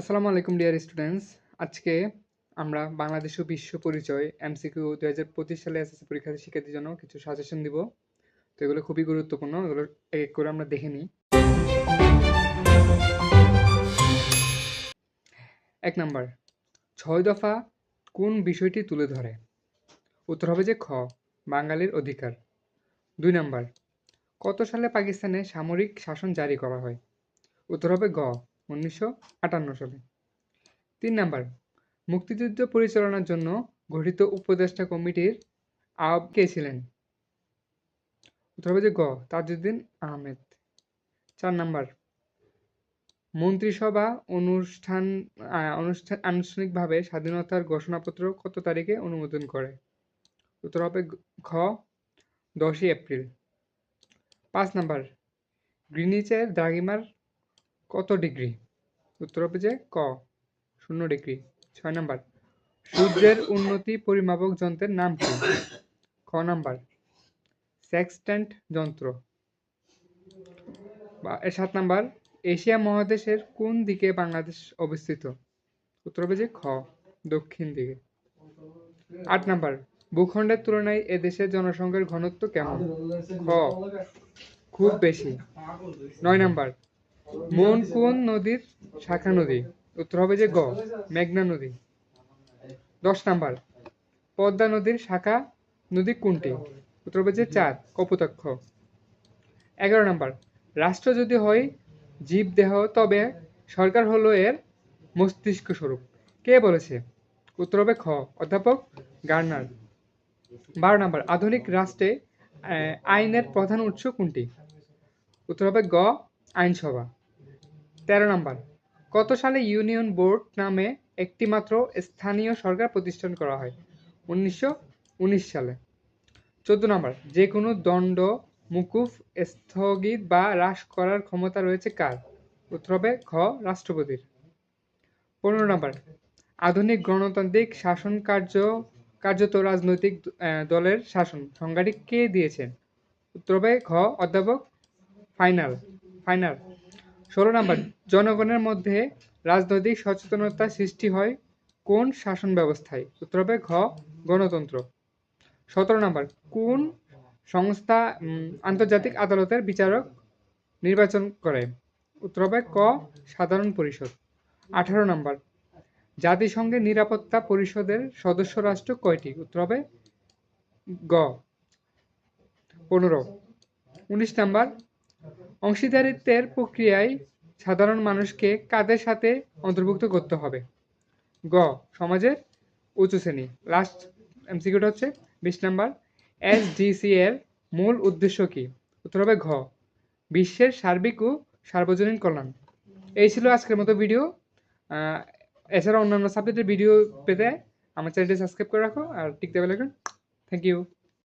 আসসালামু আলাইকুম, dear students. আজকে আমরা বাংলাদেশ ও বিশ্ব পরিচয় এমসিকিউ দুই হাজার পঁচিশ সালে এসএসসি পরীক্ষার্থী শিক্ষার্থীর জন্য কিছু সাজেশন দিব। তো এগুলো খুবই গুরুত্বপূর্ণ, এগুলো এক এক করে আমরা দেখে নিই। এক নাম্বার, ছয় দফা কোন বিষয়টি তুলে ধরে? উত্তর হবে যে খ, বাঙালির অধিকার। দুই নাম্বার, কত সালে পাকিস্তানে সামরিক শাসন জারি করা হয়? উত্তর হবে গ উনিশশো আটান্ন সালে। তিন নাম্বার, মুক্তিযুদ্ধ পরিচালনার জন্য গঠিত উপদেষ্টা কমিটির আহ্ব কে ছিলেন? যে গ, তাজউদ্দিন আহমেদ। চার নাম্বার, মন্ত্রিসভা অনুষ্ঠান অনুষ্ঠান আনুষ্ঠানিকভাবে স্বাধীনতার ঘোষণাপত্র কত তারিখে অনুমোদন করে? উত্তর হবে খ দশই এপ্রিল। পাঁচ নাম্বার, গ্রিনিচের দ্রাঘিমার কত ডিগ্রি? উত্তর হবে যে ক। শূন্য ডিগ্রি। ছয় নাম্বার। সূর্যের উন্নতি পরিমাপক যন্ত্রের নাম কি? খ নাম্বার। সেক্সট্যান্ট যন্ত্র। বা সাত নাম্বার। এশিয়া মহাদেশের কোন দিকে বাংলাদেশ অবস্থিত? উত্তর হবে যে খ, দক্ষিণ দিকে। আট নাম্বার। ভূখণ্ডের তুলনায় এদেশের জনসংখ্যার ঘনত্ব কেমন? খ, খুব বেশি। নয় নাম্বার। মন কোন নদীর? শাখা নদী। উত্তর হবে যে গ, মেঘনা নদী। দশ নাম্বার। পদ্মা নদীর শাখা নদী কোনটি? উত্তর হবে যে চার কপোতাক্ষ। এগারো নাম্বার। রাষ্ট্র যদি হয় জীব দেহ, তবে সরকার হলো এর মস্তিষ্ক স্বরূপ। কে বলেছে? উত্তর হবে খ, অধ্যাপক গার্নার। বারো নাম্বার। আধুনিক রাষ্ট্রে আইনের প্রধান উৎস কোনটি? উত্তর হবে গ, আইনসভা। তেরো নম্বর। কত সালে ইউনিয়ন বোর্ড নামে একটি মাত্র স্থানীয় সরকার প্রতিষ্ঠান করা হয়? উনিশশো উনিশ সালে। চোদ্দ নম্বর যে কোনো দণ্ড, মুকুফ, স্থগিত বা হ্রাস করার ক্ষমতা রয়েছে কার? উত্তর হবে খ রাষ্ট্রপতির। পনেরো নম্বর, আধুনিক গণতান্ত্রিক শাসন কার্য, কার্যত রাজনৈতিক দলের শাসন, সংজ্ঞাটি কে দিয়েছেন? উত্তর হবে খ অধ্যাপক ফাইনাল ফাইনাল। ষোলো নম্বর, জনগণের মধ্যে রাজনৈতিক সচেতনতা সৃষ্টি হয় কোন শাসন ব্যবস্থায়? উত্তর হবে ঘ, গণতন্ত্র। সতেরো নম্বর, কোন সংস্থা আন্তর্জাতিক আদালতের বিচারক নির্বাচন করে? উত্তর হবে ক, সাধারণ পরিষদ। আঠারো নম্বর, জাতিসংঘের নিরাপত্তা পরিষদের সদস্য রাষ্ট্র কয়টি? উত্তর হবে গ। পনেরো। উনিশ নাম্বার অংশীদারিত্বের প্রক্রিয়ায় সাধারণ মানুষকে কাদের সাথে অন্তর্ভুক্ত করতে হবে গ সমাজের উঁচু শ্রেণি লাস্ট এমসিকিউটা হচ্ছে বিশ নাম্বার এসডিসি এর মূল উদ্দেশ্য কি উত্তর হবে ঘ বিশ্বের সার্বিক ও সার্বজনীন কল্যাণ এই ছিল আজকের মতো ভিডিও এছাড়া অন্যান্য সাবজেক্টের ভিডিও পেতে আমার চ্যানেলটি সাবস্ক্রাইব করে রাখো আর টিকতে বেলাইকন থ্যাংক ইউ